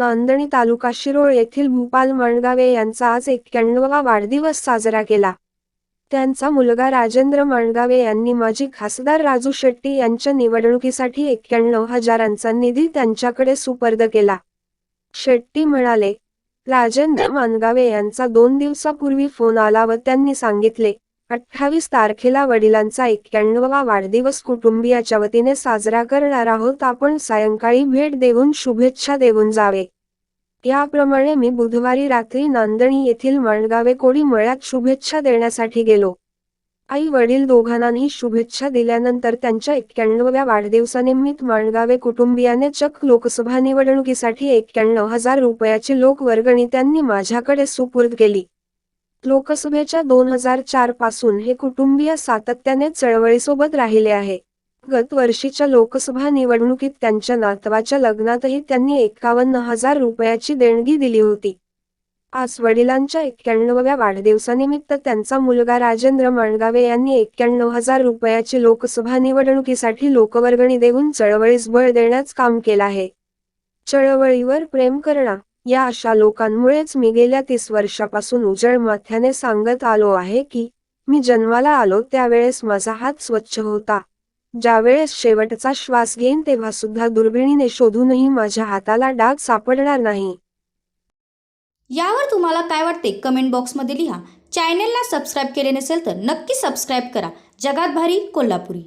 नांदणी तालुका शिरोळ येथील भूपाल मणगावे यांचा आज एक्क्याण्णवा वाढदिवस साजरा केला. त्यांचा मुलगा राजेंद्र मणगावे यांनी माजी खासदार राजू शेट्टी यांच्या निवडणुकीसाठी एक्क्याण्णव हजारांचा निधी त्यांच्याकडे सुपर्द केला. शेट्टी म्हणाले राजेंद्र मानगावे यांचा दोन दिवसापूर्वी फोन आला व त्यांनी सांगितले अठ्ठावीस तारखेला वडिलांचा एक्क्याण्णवा वाढदिवस कुटुंबियाच्या वतीने साजरा करणार आहोत. आपण सायंकाळी भेट देऊन शुभेच्छा देऊन जावे. याप्रमाणे मी बुधवारी रात्री नांदणी येथील मणगावे कोळी मळ्यात शुभेच्छा देण्यासाठी गेलो. आई वडील दोघांनाही शुभेच्छा दिल्यानंतर त्यांच्या एक्क्याण्णव्या वाढदिवसानिमित्त मणगावे कुटुंबियाने चक लोकसभा निवडणुकीसाठी एक्क्याण्णव हजार रुपयाची लोकवर्गणी त्यांनी माझ्याकडे सुपूर्द केली. लोकसभेच्या दोन हजार चारपासून हे कुटुंबीय सातत्याने चळवळीसोबत राहिले आहे. गत वर्षीच्या लोकसभा निवडणुकीत त्यांच्या नातवाच्या लग्नातही त्यांनी एकावन्न हजार रुपयाची देणगी दिली होती. आज वडिलांच्या एक्क्याण्णव्या वाढदिवसानिमित्त त्यांचा मुलगा राजेंद्र मणगावे यांनी एक्क्याण्णव हजार रुपयाची लोकसभा निवडणुकीसाठी लोकवर्गणी देऊन चळवळीस बळ देण्याचं काम केलं आहे. चळवळीवर प्रेम करणा या अशा लोकांमुळेच मी गेल्या तीस वर्षापासून उजळ माथ्याने सांगत आलो आहे की मी जन्माला आलो त्यावेळेस माझा हात स्वच्छ होता. ज्यावेळेस शेवटचा श्वास घेईन तेव्हा सुद्धा दुर्बिणीने शोधूनही माझ्या हाताला डाग सापडणार नाही. यावर तुम्हाला काय वाटते कमेंट बॉक्समध्ये लिहा. चॅनेलला सबस्क्राईब केले नसेल तर नक्की सबस्क्राईब करा. जगात भारी कोल्हापुरी.